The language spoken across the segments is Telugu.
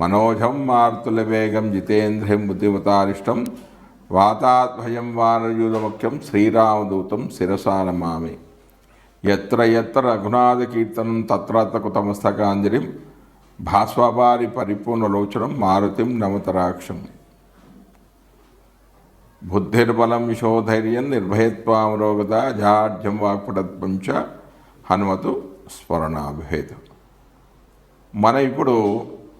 మనోజం మనోజం మార్తులవేగం జితేంద్రియం బుద్ధిమతారిష్టం వాతాద్భయం వానయూధముఖ్యం శ్రీరామదూతం శిరసా నమామి ఎత్ర ఎత్ర రఘునాథకీర్తనం తత్రత్ర కృతమస్తకాంజలిం భాస్వపారి పరిపూర్ణలోచనం మారుతిం నమతరాక్షం బుద్ధిర్బలం యశోధైర్యం నిర్భయత్వామరోగత జాఢ్యం వాక్పటత్వం చ హనుమతు స్మరణాభేదం మన ఇప్పుడు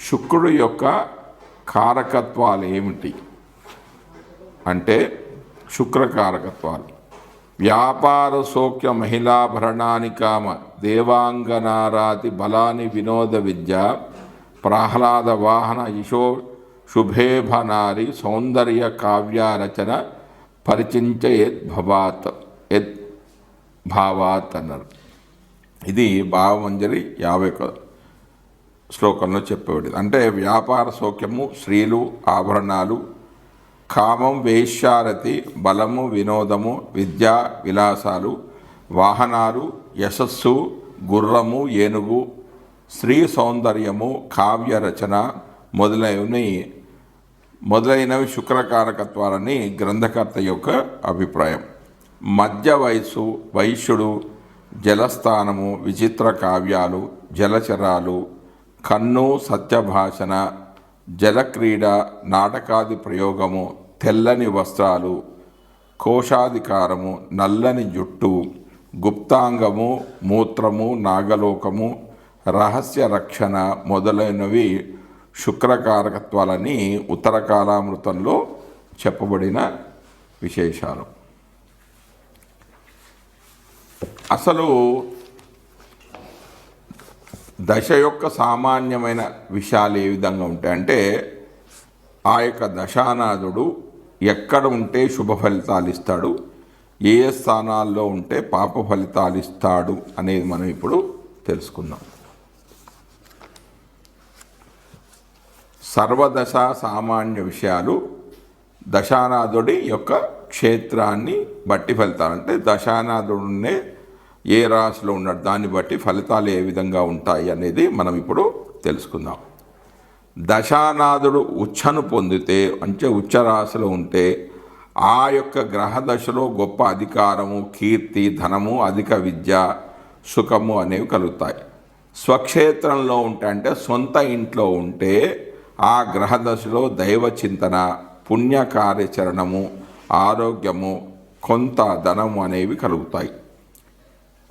శుక్రుడు యొక్క కారకత్వాలు ఏమిటి? అంటే శుక్రకారకత్వాలు. వ్యాపార సౌఖ్య మహిళాభరణాని కామ దేవాంగనారాతి బలాని వినోద విద్య ప్రహ్లాద వాహన యశో శుభేభనారి సౌందర్య కావ్యారచన పరిచించ యద్భవాత్ యద్ భావాత్ అన్నారు. ఇది భావమంజరి యాభై శ్లోకంలో చెప్పేవాడు అంటే వ్యాపార సౌఖ్యము స్త్రీలు ఆభరణాలు కామం వేశ్యారతి బలము వినోదము విద్యా విలాసాలు వాహనాలు యశస్సు గుర్రము ఏనుగు స్త్రీ సౌందర్యము కావ్య రచన మొదలైనవి మొదలైనవి శుక్రకారకత్వాలని గ్రంథకర్త యొక్క అభిప్రాయం. మధ్య వయస్సు వైశ్యుడు జలస్థానము విచిత్ర కావ్యాలు జలచరాలు కన్ను సత్యభాషణ జలక్రీడ నాటకాది ప్రయోగము తెల్లని వస్త్రాలు కోశాధికారము నల్లని జుట్టు గుప్తాంగము మూత్రము నాగలోకము రహస్య రక్షణ మొదలైనవి శుక్రకారకత్వాలని ఉత్తర కాలామృతంలో చెప్పబడిన విశేషాలు. అసలు దశ యొక్క సామాన్యమైన విషయాలు ఏ విధంగా ఉంటాయంటే ఆ యొక్క దశానాథుడు ఎక్కడ ఉంటే శుభ ఫలితాలు ఇస్తాడు ఏ ఏ స్థానాల్లో ఉంటే పాప ఫలితాలు ఇస్తాడు అనేది మనం ఇప్పుడు తెలుసుకుందాం. సర్వదశ సామాన్య విషయాలు దశానాథుడి యొక్క క్షేత్రాన్ని బట్టి ఫలితాలు. అంటే దశానాథుడునే ఏ రాశిలో ఉన్నాడు దాన్ని బట్టి ఫలితాలు ఏ విధంగా ఉంటాయి అనేది మనం ఇప్పుడు తెలుసుకుందాం. దశానాథుడు ఉచ్చను పొందితే అంటే ఉచ్చ రాశిలో ఉంటే ఆ యొక్క గ్రహ దశలో గొప్ప అధికారము కీర్తి ధనము అధిక విద్య సుఖము అనేవి కలుగుతాయి. స్వక్షేత్రంలో ఉంటే అంటే సొంత ఇంట్లో ఉంటే ఆ గ్రహ దశలో దైవ చింతన పుణ్య కార్యాచరణము ఆరోగ్యము కొంత ధనము అనేవి కలుగుతాయి.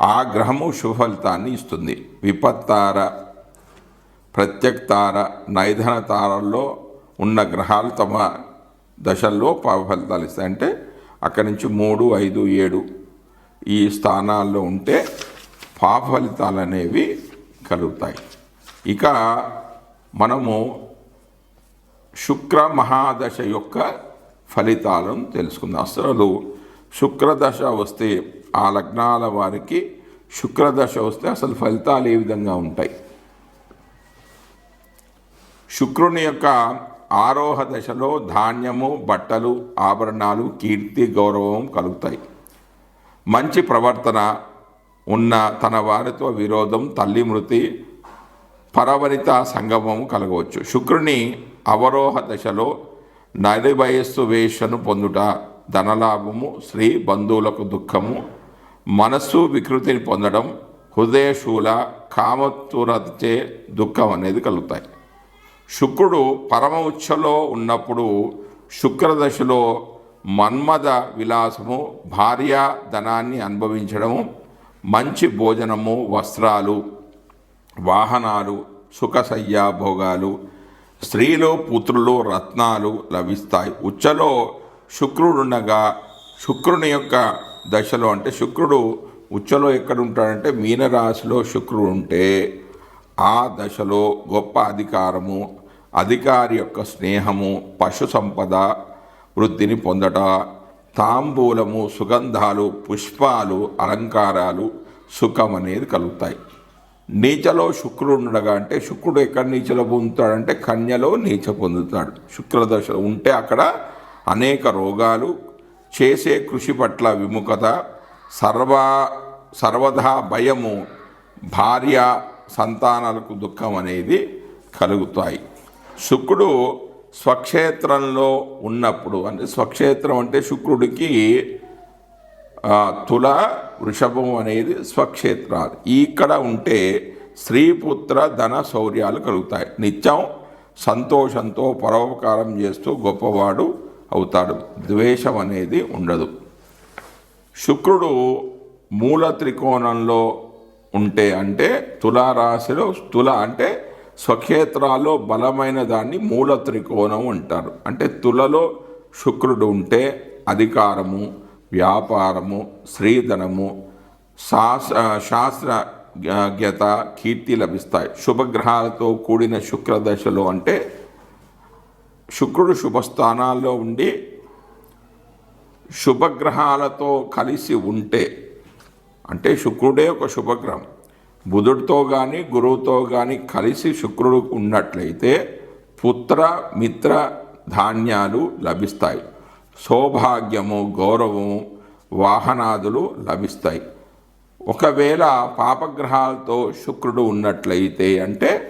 ఆ గ్రహము శుభఫలితాన్ని ఇస్తుంది. విపత్తార ప్రత్యక్తార నైధన తారల్లో ఉన్న గ్రహాలు తమ దశల్లో పాప ఫలితాలు ఇస్తాయి. అంటే అక్కడి నుంచి మూడు ఐదు ఏడు ఈ స్థానాల్లో ఉంటే పాప ఫలితాలు అనేవి కలుగుతాయి. ఇక మనము శుక్ర మహాదశ యొక్క ఫలితాలను తెలుసుకుందాం. అసలు శుక్రదశ వస్తే ఆ లగ్నాల వారికి శుక్రదశ వస్తే అసలు ఫలితాలు ఏ విధంగా ఉంటాయి? శుక్రుని యొక్క ఆరోహ దశలో ధాన్యము బట్టలు ఆభరణాలు కీర్తి గౌరవం కలుగుతాయి. మంచి ప్రవర్తన ఉన్న తన వారితో విరోధం తల్లి మృతి పరవనిత సంగమము కలగవచ్చు. శుక్రుని అవరోహ దశలో నది వయస్సు వేషను పొందుట ధనలాభము స్త్రీ బంధువులకు దుఃఖము మనస్సు వికృతిని పొందడం హృదయశూల కామతురచే దుఃఖం అనేది కలుగుతాయి. శుక్రుడు పరమ ఉచ్చలో ఉన్నప్పుడు శుక్రదశలో మన్మద విలాసము భార్య ధనాన్ని అనుభవించడము మంచి భోజనము వస్త్రాలు వాహనాలు సుఖసయ్య భోగాలు స్త్రీలు పుత్రులు రత్నాలు లభిస్తాయి. ఉచ్చలో శుక్రుడుండగా శుక్రుని యొక్క దశలో అంటే శుక్రుడు ఉచ్చలో ఎక్కడ ఉంటాడంటే మీనరాశిలో శుక్రుడు ఉంటే ఆ దశలో గొప్ప అధికారము అధికారి యొక్క స్నేహము పశు సంపద వృద్ధిని పొందట తాంబూలము సుగంధాలు పుష్పాలు అలంకారాలు సుఖం అనేది కలుగుతాయి. నీచలో శుక్రుడు ఉండగా అంటే శుక్రుడు ఎక్కడ నీచలో పొందుతాడంటే కన్యలో నీచ పొందుతాడు. శుక్రదశ ఉంటే అక్కడ అనేక రోగాలు చేసే కృషి పట్ల విముఖత సర్వ సర్వదా భయము భార్య సంతానాలకు దుఃఖం అనేది కలుగుతాయి. శుక్రుడు స్వక్షేత్రంలో ఉన్నప్పుడు అంటే స్వక్షేత్రం అంటే శుక్రుడికి తుల వృషభం అనేది స్వక్షేత్రాలు. ఇక్కడ ఉంటే స్త్రీపుత్ర ధన శౌర్యాలు కలుగుతాయి. నిత్యం సంతోషంతో పరోపకారం చేస్తూ గొప్పవాడు అవుతాడు. ద్వేషం అనేది ఉండదు. శుక్రుడు మూల త్రికోణంలో ఉంటే అంటే తులారాశిలో తుల అంటే స్వక్షేత్రాల్లో బలమైన దాన్ని మూల త్రికోణం అంటారు. అంటే తులలో శుక్రుడు ఉంటే అధికారము వ్యాపారము శ్రీధనము శాస్త్ర శాస్త్రజ్ఞత కీర్తి లభిస్తాయి. శుభగ్రహాలతో కూడిన శుక్రదశలో అంటే శుక్రుడు శుభస్థానాల్లో ఉండి శుభగ్రహాలతో కలిసి ఉంటే అంటే శుక్రుడే ఒక శుభగ్రహం. బుధుడితో కానీ గురువుతో కానీ కలిసి శుక్రుడు ఉన్నట్లయితే పుత్ర మిత్ర ధాన్యాలు లభిస్తాయి. సౌభాగ్యము గౌరవము వాహనాదులు లభిస్తాయి. ఒకవేళ పాపగ్రహాలతో శుక్రుడు ఉన్నట్లయితే అంటే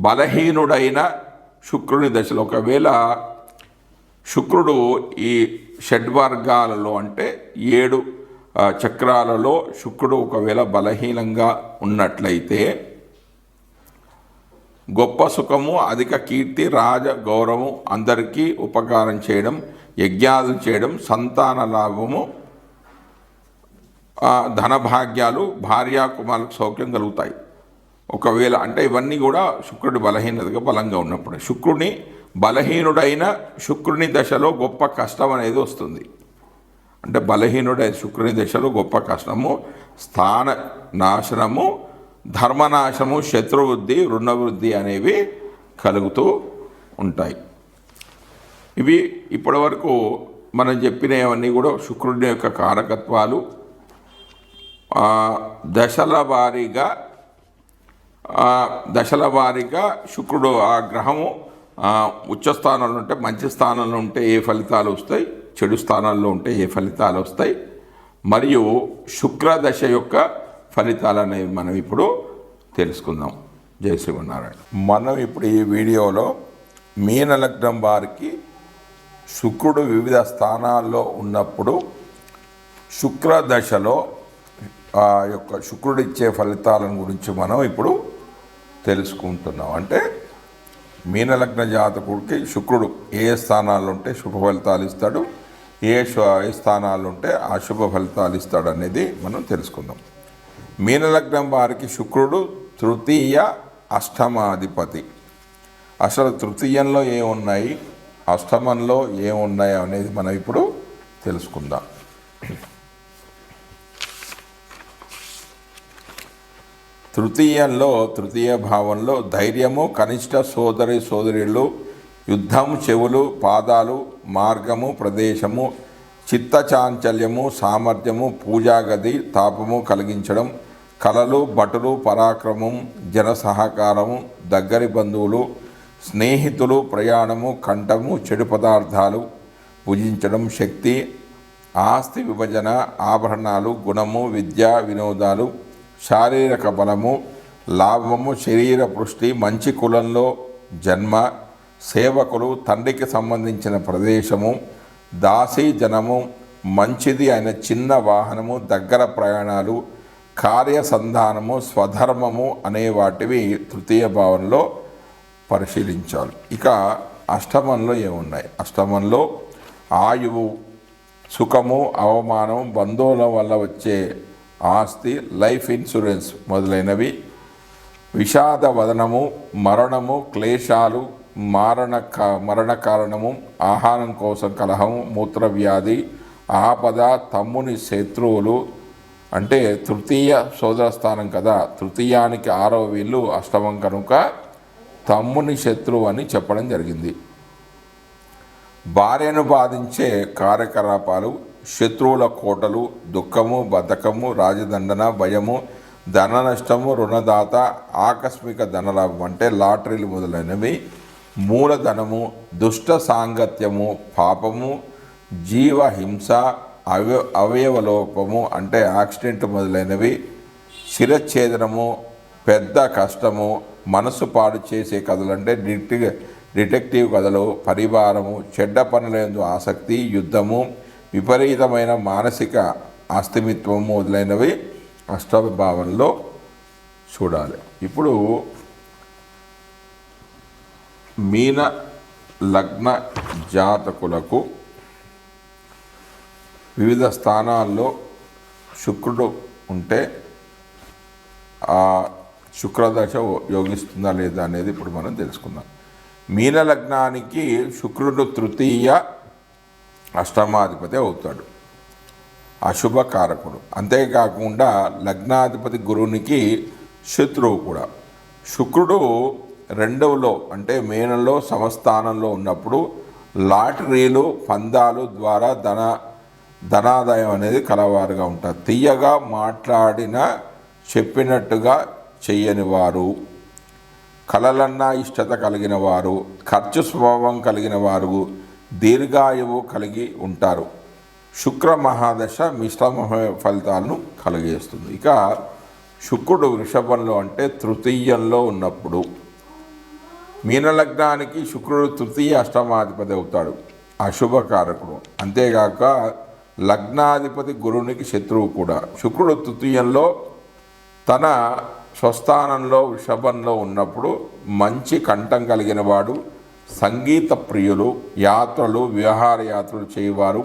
బలహీనుడైన శుక్రుని దశలో. ఒకవేళ శుక్రుడు ఈ షడ్వర్గాలలో అంటే ఏడు చక్రాలలో శుక్రుడు ఒకవేళ బలహీనంగా ఉన్నట్లయితే గొప్ప సుఖము అధిక కీర్తి రాజ గౌరవం అందరికీ ఉపకారం చేయడం యజ్ఞాలు చేయడం సంతాన లాభము ధనభాగ్యాలు భార్యాకుమారులకు సౌఖ్యం కలుగుతాయి. ఒకవేళ అంటే ఇవన్నీ కూడా శుక్రుడి బలహీనతగా బలంగా ఉన్నప్పుడు. శుక్రుడిని బలహీనుడైన శుక్రుని దశలో గొప్ప కష్టం అనేది వస్తుంది. అంటే బలహీనుడైన శుక్రుని దశలో గొప్ప కష్టము స్థాన నాశనము ధర్మనాశము శత్రువృద్ధి రుణవృద్ధి అనేవి కలుగుతూ ఉంటాయి. ఇవి ఇప్పటివరకు మనం చెప్పినవన్నీ కూడా శుక్రుడి యొక్క కారకత్వాలు. దశల వారీగా దశల వారీగా శుక్రుడు ఆ గ్రహము ఉచ్చ స్థానంలో ఉంటే మంచి స్థానంలో ఉంటే ఏ ఫలితాలు వస్తాయి? చెడు స్థానాల్లో ఉంటే ఏ ఫలితాలు వస్తాయి? మరియు శుక్ర దశ యొక్క ఫలితాలు అనేవి మనం ఇప్పుడు తెలుసుకుందాం. జై శ్రీమన్నారాయణ. మనం ఇప్పుడు ఈ వీడియోలో మీనలగ్నం వారికి శుక్రుడు వివిధ స్థానాల్లో ఉన్నప్పుడు శుక్ర దశలో ఆ యొక్క శుక్రుడిచ్చే ఫలితాలను గురించి మనం ఇప్పుడు తెలుసుకుంటున్నాం. అంటే మీనలగ్న జాతకుడికి శుక్రుడు ఏ స్థానాల్లో ఉంటే శుభ ఫలితాలు ఇస్తాడు ఏ స్థానాలు ఏ స్థానాల్లో ఉంటే అశుభ ఫలితాలు ఇస్తాడు అనేది మనం తెలుసుకుందాం. మీనలగ్నం వారికి శుక్రుడు తృతీయ అష్టమాధిపతి. అసలు తృతీయంలో ఏమున్నాయి అష్టమంలో ఏమున్నాయి అనేది మనం ఇప్పుడు తెలుసుకుందాం. తృతీయంలో తృతీయ భావంలో ధైర్యము కనిష్ట సోదరి సోదరులు యుద్ధం చెవులు పాదాలు మార్గము ప్రదేశము చిత్త చాంచల్యము సామర్థ్యము పూజాగది తాపము కలిగించడం కళలు భటులు పరాక్రమం జన సహకారము దగ్గరి బంధువులు స్నేహితులు ప్రయాణము కంఠము చెడు పదార్థాలు భుజించడం శక్తి ఆస్తి విభజన ఆభరణాలు గుణము విద్య వినోదాలు శారీరక బలము లాభము శరీర పుష్టి మంచి కులంలో జన్మ సేవకులు తండ్రికి సంబంధించిన ప్రదేశము దాసీ జనము మంచిది అయిన చిన్న వాహనము దగ్గర ప్రయాణాలు కార్యసంధానము స్వధర్మము అనే వాటివి తృతీయ భావంలో పరిశీలించాలి. ఇక అష్టమంలో ఏమున్నాయి? అష్టమంలో ఆయువు సుఖము అవమానం బంధువుల వల్ల వచ్చే ఆస్తి లైఫ్ ఇన్సూరెన్స్ మొదలైనవి. విషాద వదనము మరణము క్లేశాలు మారణ కా- మరణ కారణము ఆహారం కోసం కలహము మూత్రవ్యాధి ఆపద తమ్ముని శత్రువులు అంటే తృతీయ సోదర స్థానం కదా తృతీయానికి ఆరవ వీళ్ళు అష్టమం కనుక తమ్ముని శత్రువు అని చెప్పడం జరిగింది. భార్యను బాధించే కార్యకలాపాలు శత్రువుల కోటలు దుఃఖము బద్ధకము రాజదండన భయము ధన నష్టము రుణదాత ఆకస్మిక ధనలాభం అంటే లాటరీలు మొదలైనవి. మూలధనము దుష్ట సాంగత్యము పాపము జీవహింస అవ అవయవలోపము అంటే యాక్సిడెంట్ మొదలైనవి. శిరఛేదనము పెద్ద కష్టము మనసు పాడు చేసే కథలు అంటే డిటెక్టివ్ డిటెక్టివ్ కథలు పరివారము చెడ్డ పనులందు ఆసక్తి యుద్ధము విపరీతమైన మానసిక ఆస్తిమిత్వం మొదలైనవి అష్టమ భావంలో చూడాలి. ఇప్పుడు మీన లగ్న జాతకులకు వివిధ స్థానాల్లో శుక్రుడు ఉంటే ఆ శుక్రదశ యోగిస్తుందా లేదా అనేది ఇప్పుడు మనం తెలుసుకుందాం. మీన లగ్నానికి శుక్రుడు తృతీయ అష్టమాధిపతి అవుతాడు. అశుభకారకుడు. అంతేకాకుండా లగ్నాధిపతి గురువునికి శత్రువు కూడా. శుక్రుడు రెండవలో అంటే మేనంలో సమస్థానంలో ఉన్నప్పుడు లాటరీలు పందాలు ద్వారా ధన ధనాదాయం అనేది కలవారుగా ఉంటారు. తీయగా మాట్లాడిన చెప్పినట్టుగా చెయ్యని వారు కలలన్నా ఇష్టత కలిగిన వారు ఖర్చు స్వభావం కలిగిన వారు దీర్ఘాయువు కలిగి ఉంటారు. శుక్ర మహాదశ మిశ్రమ ఫలితాలను కలిగేస్తుంది ఇక శుక్రుడు వృషభంలో అంటే తృతీయంలో ఉన్నప్పుడు మీనలగ్నానికి శుక్రుడు తృతీయ అష్టమాధిపతి అవుతాడు. అశుభకారకుడు. అంతేగాక లగ్నాధిపతి గురునికి శత్రువు కూడా. శుక్రుడు తృతీయంలో తన స్వస్థానంలో వృషభంలో ఉన్నప్పుడు మంచి కంఠం కలిగిన వాడు సంగీత ప్రియులు యాత్రలు విహారయాత్రలు చేయవారు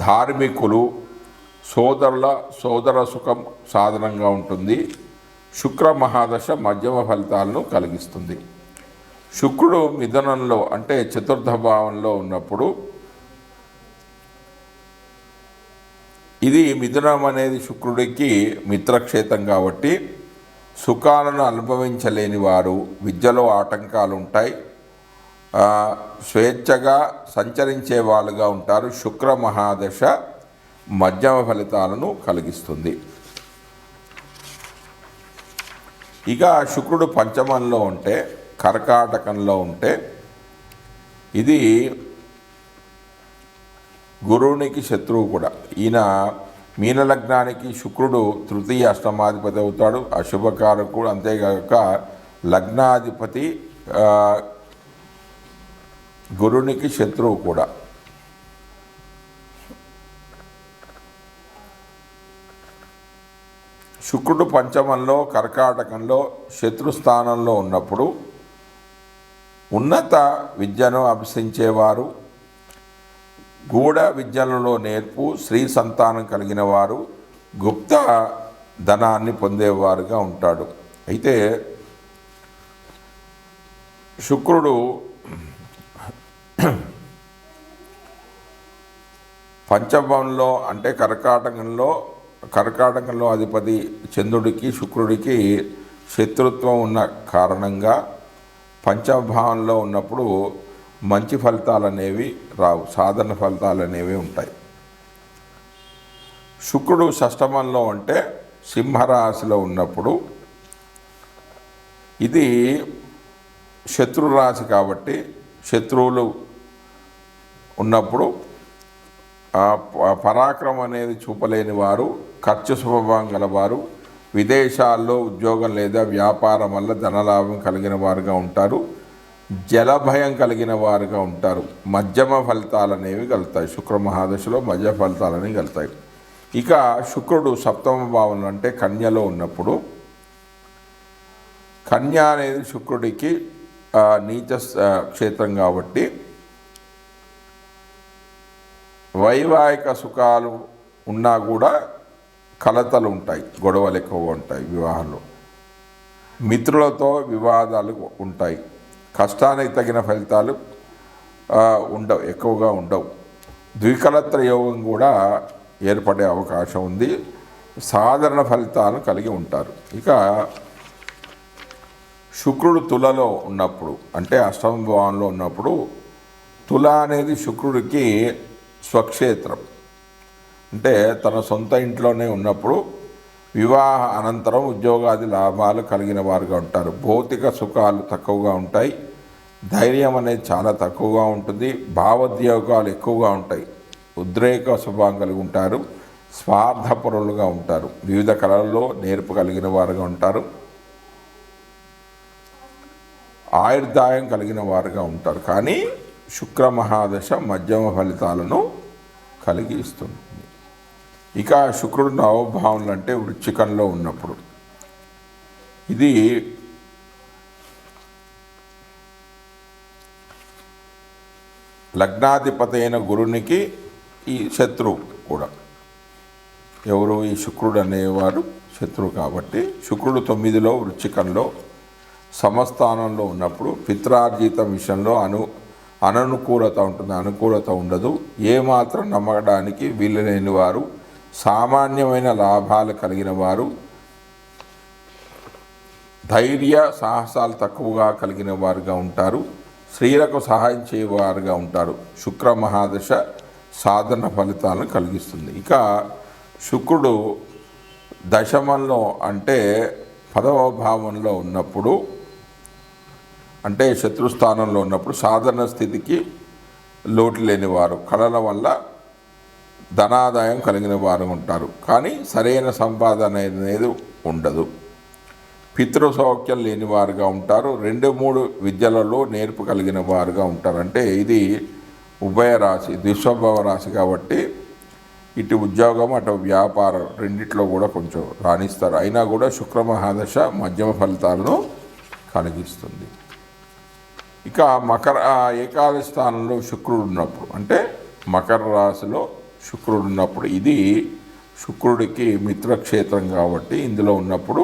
ధార్మికులు సోదరుల సోదర సుఖం సాధనంగా ఉంటుంది. శుక్ర మహాదశ మధ్యమ ఫలితాలను కలిగిస్తుంది. శుక్రుడు మిథనంలో అంటే చతుర్థ భావంలో ఉన్నప్పుడు ఇది మిథునం అనేది శుక్రుడికి మిత్రక్షేత్రం కాబట్టి సుఖాలను అనుభవించలేని వారు విద్యలో ఆటంకాలు ఉంటాయి స్వేచ్ఛగా సంచరించే వాళ్ళుగా ఉంటారు శుక్ర మహాదశ మధ్యమ ఫలితాలను కలిగిస్తుంది. ఇక శుక్రుడు పంచమంలో ఉంటే కర్కాటకంలో ఉంటే ఇది గురువునికి శత్రువు కూడా. ఈయన మీనలగ్నానికి శుక్రుడు తృతీయ అష్టమాధిపతి అవుతాడు. అశుభకారకుడు అంతేగాక లగ్నాధిపతి గురునికి శత్రువు కూడా. శుక్రుడు పంచమంలో కర్కాటకంలో శత్రుస్థానంలో ఉన్నప్పుడు ఉన్నత విద్యను అభ్యసించేవారు గూఢ విద్యలలో నేర్పు స్త్రీ సంతానం కలిగిన వారు గుప్త ధనాన్ని పొందేవారుగా ఉంటాడు. అయితే శుక్రుడు పంచమంలో అంటే కర్కాటకంలో కర్కాటకంలో అధిపతి చంద్రుడికి శుక్రుడికి శత్రుత్వం ఉన్న కారణంగా పంచభావంలో ఉన్నప్పుడు మంచి ఫలితాలు అనేవి రావు సాధారణ ఫలితాలు అనేవి ఉంటాయి. శుక్రుడు షష్టమంలో అంటే సింహరాశిలో ఉన్నప్పుడు ఇది శత్రురాశి కాబట్టి శత్రువులు ఉన్నప్పుడు పరాక్రమం అనేది చూపలేని వారు ఖర్చు స్వభావం గలవారు విదేశాల్లో ఉద్యోగం లేదా వ్యాపారం వల్ల ధనలాభం కలిగిన వారుగా ఉంటారు జలభయం కలిగిన వారుగా ఉంటారు. మధ్యమ ఫలితాలు అనేవి కలుగుతాయి. శుక్ర మహాదశలో మధ్య ఫలితాలు అనేవి కలుగుతాయి. ఇక శుక్రుడు సప్తమ భావంలో అంటే కన్యలో ఉన్నప్పుడు కన్య అనేది శుక్రుడికి నీచ క్షేత్రం కాబట్టి వైవాహిక సుఖాలు ఉన్నా కూడా కలతలు ఉంటాయి గొడవలు ఎక్కువగా ఉంటాయి వివాహంలో. మిత్రులతో వివాదాలు ఉంటాయి. కష్టానికి తగిన ఫలితాలు ఉండవు ఎక్కువగా ఉండవు. ద్వికలత్ర యోగం కూడా ఏర్పడే అవకాశం ఉంది. సాధారణ ఫలితాలను కలిగి ఉంటారు. ఇక శుక్రుడు తులలో ఉన్నప్పుడు అంటే అష్టమ భావంలో ఉన్నప్పుడు తుల అనేది శుక్రుడికి స్వక్షేత్రం. అంటే తన సొంత ఇంట్లోనే ఉన్నప్పుడు వివాహ అనంతరం ఉద్యోగాది లాభాలు కలిగిన వారుగా ఉంటారు. భౌతిక సుఖాలు తక్కువగా ఉంటాయి. ధైర్యం అనేది చాలా తక్కువగా ఉంటుంది. భావోద్యోగాలు ఎక్కువగా ఉంటాయి. ఉద్రేక స్వభావం కలిగి ఉంటారు. స్వార్థపరులుగా ఉంటారు. వివిధ కళల్లో నేర్పు కలిగిన వారుగా ఉంటారు. ఆయుర్దాయం కలిగిన వారుగా ఉంటారు. కానీ శుక్ర మహాదశ మధ్యమ ఫలితాలను కలిగి ఇస్తుంది. ఇక శుక్రుడు నవభావనలు అంటే వృచ్చికంలో ఉన్నప్పుడు. ఇది లగ్నాధిపతి అయిన గురునికి ఈ శత్రువు కూడా. ఎవరు? ఈ శుక్రుడు అనేవాడు శత్రువు కాబట్టి శుక్రుడు తొమ్మిదిలో వృచ్చికంలో సమస్థానంలో ఉన్నప్పుడు పిత్రార్జిత విషయంలో అను అననుకూలత ఉంటుంది అనుకూలత ఉండదు. ఏమాత్రం నమ్మడానికి వీలులేని వారు సామాన్యమైన లాభాలు కలిగిన వారు ధైర్య సాహసాలు తక్కువగా కలిగిన వారుగా ఉంటారు స్త్రీలకు సహాయం చేయవారుగా ఉంటారు. శుక్ర మహాదశ సాధన ఫలితాలను కలిగిస్తుంది. ఇక శుక్రుడు దశమంలో అంటే పదవ భావంలో ఉన్నప్పుడు అంటే శత్రుస్థానంలో ఉన్నప్పుడు సాధారణ స్థితికి లోటు లేని వారు. కళల వల్ల ధనాదాయం కలిగిన వారు ఉంటారు. కానీ సరైన సంపాదన అనేది ఉండదు. పితృ సౌఖ్యం లేని వారుగా ఉంటారు. రెండు మూడు విద్యలలో నేర్పు కలిగిన వారుగా ఉంటారు. అంటే ఇది ఉభయ రాశి ద్విస్వభావ రాశి కాబట్టి ఇటు ఉద్యోగం అటు వ్యాపారం రెండిట్లో కూడా కొంచెం రాణిస్తారు. అయినా కూడా శుక్ర మహాదశ మధ్యమ ఫలితాలను కలిగిస్తుంది. ఇక మకర ఏకాదశి స్థానంలో శుక్రుడు ఉన్నప్పుడు అంటే మకర రాశిలో శుక్రుడు ఉన్నప్పుడు ఇది శుక్రుడికి మిత్రక్షేత్రం కాబట్టి ఇందులో ఉన్నప్పుడు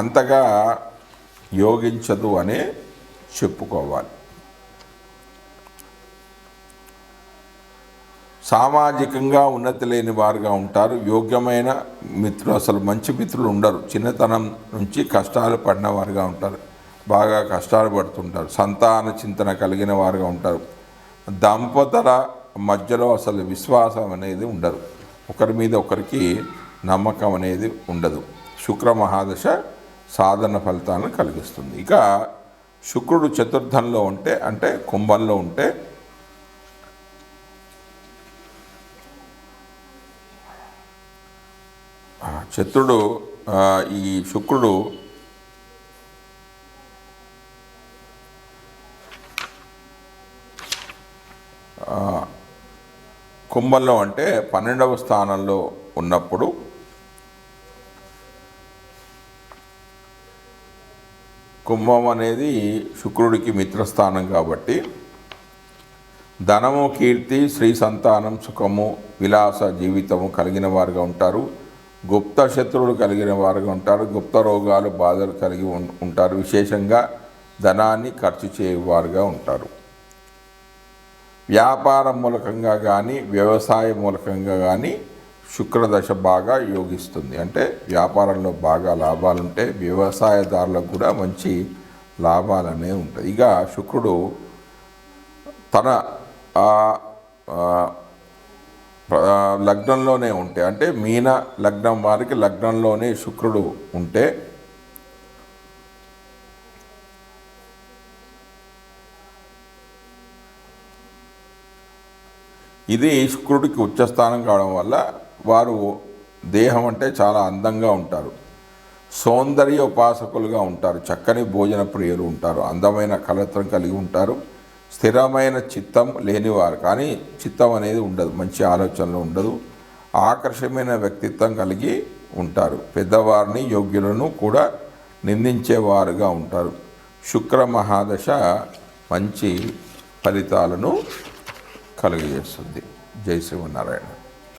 అంతగా యోగించదు అనే చెప్పుకోవాలి. సామాజికంగా ఉన్నతి లేని వారుగా ఉంటారు. యోగ్యమైన మిత్రులు అసలు మంచి మిత్రులు ఉండరు. చిన్నతనం నుంచి కష్టాలు పడిన వారుగా ఉంటారు. బాగా కష్టాలు పడుతుంటారు. సంతాన చింతన కలిగిన వారుగా ఉంటారు. దంపతుల మధ్యలో అసలు విశ్వాసం అనేది ఉండదు. ఒకరి మీద ఒకరికి నమ్మకం అనేది ఉండదు. శుక్ర మహాదశ సాధన ఫలితాలను కలిగిస్తుంది. ఇక శుక్రుడు చతుర్థంలో ఉంటే అంటే కుంభంలో ఉంటే ఆ, ఈ శుక్రుడు కుంభంలో అంటే పన్నెండవ స్థానంలో ఉన్నప్పుడు కుంభం అనేది శుక్రుడికి మిత్రస్థానం కాబట్టి ధనము కీర్తి శ్రీ సంతానం సుఖము విలాస జీవితము కలిగిన వారుగా ఉంటారు. గుప్త శత్రువులు కలిగిన వారుగా ఉంటారు. గుప్త రోగాలు బాధలు కలిగి ఉం- ఉంటారు. విశేషంగా ధనాన్ని ఖర్చు చేయవారుగా ఉంటారు. వ్యాపారం మూలకంగా కానీ వ్యవసాయ మూలకంగా కానీ శుక్రదశ బాగా యోగిస్తుంది. అంటే వ్యాపారంలో బాగా లాభాలు ఉంటే వ్యవసాయదారులకు కూడా మంచి లాభాలనే ఉంటాయి. ఇక శుక్రుడు తన లగ్నంలోనే ఉంటే అంటే మీన లగ్నం వారికి లగ్నంలోనే శుక్రుడు ఉంటే ఇది శుక్రుడికి ఉచ్చస్థానం కావడం వల్ల వారు దేహం అంటే చాలా అందంగా ఉంటారు. సౌందర్య ఉపాసకులుగా ఉంటారు. చక్కని భోజన ప్రియులు ఉంటారు. అందమైన కలత్రం కలిగి ఉంటారు. స్థిరమైన చిత్తం లేనివారు. కానీ చిత్తం అనేది ఉండదు. మంచి ఆలోచనలు ఉండదు. ఆకర్షమైన వ్యక్తిత్వం కలిగి ఉంటారు. పెద్దవారిని యోగ్యులను కూడా నిందించేవారుగా ఉంటారు. శుక్ర మహాదశ మంచి ఫలితాలను కలుగజేస్తుంది. జై శ్రీమన్నారాయణ.